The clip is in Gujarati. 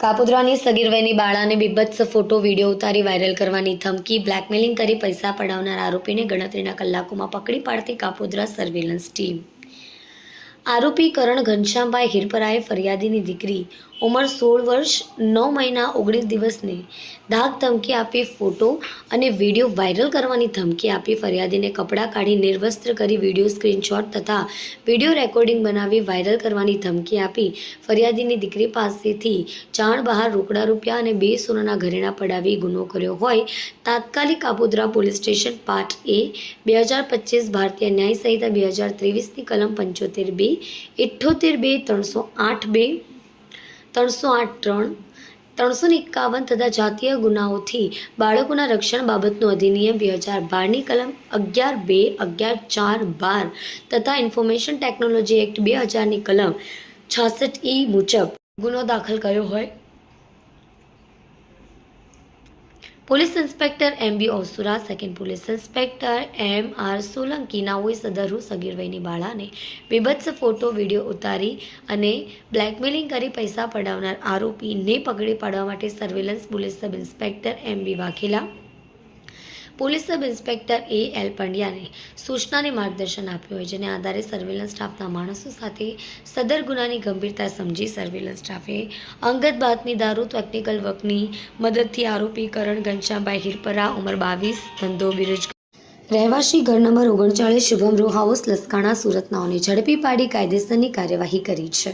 કાપોદ્રાની સગીર વયની બાળાને બીભત્સ ફોટો, વીડિયો ઉતારી વાયરલ કરવાની ધમકી, બ્લેકમેલિંગ કરી પૈસા પડાવનાર આરોપીને ગણતરીના કલાકોમાં પકડી પાડતી કાપોદ્રા સર્વેલન્સ ટીમ. આરોપી કરણ ઘનશ્યામભાઈ હિરપરાએ ફરિયાદીની દીકરી ઉંમર સોળ વર્ષ નવ મહિના ઓગણીસ દિવસને ધાક ધમકી આપી ફોટો અને વીડિયો વાયરલ કરવાની ધમકી આપી ફરિયાદીને કપડાં કાઢી નિર્વસ્ત્ર કરી વીડિયો સ્ક્રીનશોટ તથા વીડિયો રેકોર્ડિંગ બનાવી વાયરલ કરવાની ધમકી આપી ફરિયાદીની દીકરી પાસેથી જાણ બહાર રોકડા રૂપિયા અને બે સોનાના ઘરેણા પડાવી ગુનો કર્યો હોય. તાત્કાલિક Apodra police station part A, બે હજાર પચીસ ભારતીય ન્યાય સંહિતા બે હજાર ત્રેવીસની કલમ પંચોતેર બે ઇઠ્ઠોતેર બે, ત્રણસો આઠ બે, ત્રણસો આઠ ત્રણ, ત્રણસો એકાવન તથા જાતીય ગુનાઓથી બાળકોના રક્ષણ બાબતનું અધિનિયમ બે હજાર બારની કલમ અગિયાર બે, અગિયાર ચાર બાર તથા ઇન્ફોર્મેશન ટેકનોલોજી એક્ટ બે હજારની કલમ છાસઠ ઈ મુજબ ગુનો દાખલ કર્યો હોય police inspector M B ઓસુરા second police inspector M R Solanki નાઓએ સદરુ સગીરભાઈની બાળાને બેબત્સ ફોટો, વીડિયો ઉતારી અને બ્લેકમેલિંગ કરી પૈસા પડાવનાર આરોપીને પકડી પાડવા માટે surveillance police sub inspector M B Vaghela police sub inspector A L પંડ્યાને સૂચનાને માર્ગદર્શન આપ્યું હોય, જેને આધારે સર્વેલન્સ સ્ટાફના માણસો સાથે સદર ગુનાની ગંભીરતા સમજી સર્વેલન્સ સ્ટાફે અંગત બાતમીદારો ટેકનિકલ વર્કની મદદથી આરોપી કરણ ઘનશ્યામભાઈ હિરપરા, ઉંમર બાવીસ, ધંધો બેરોજગાર રહેવાસી ઘર નંબર ઓગણચાળીસ, શુભમ રૂ હાઉસ લસકાણા સુરતનાઓને ઝડપી પાડી કાયદેસરની કાર્યવાહી કરી છે.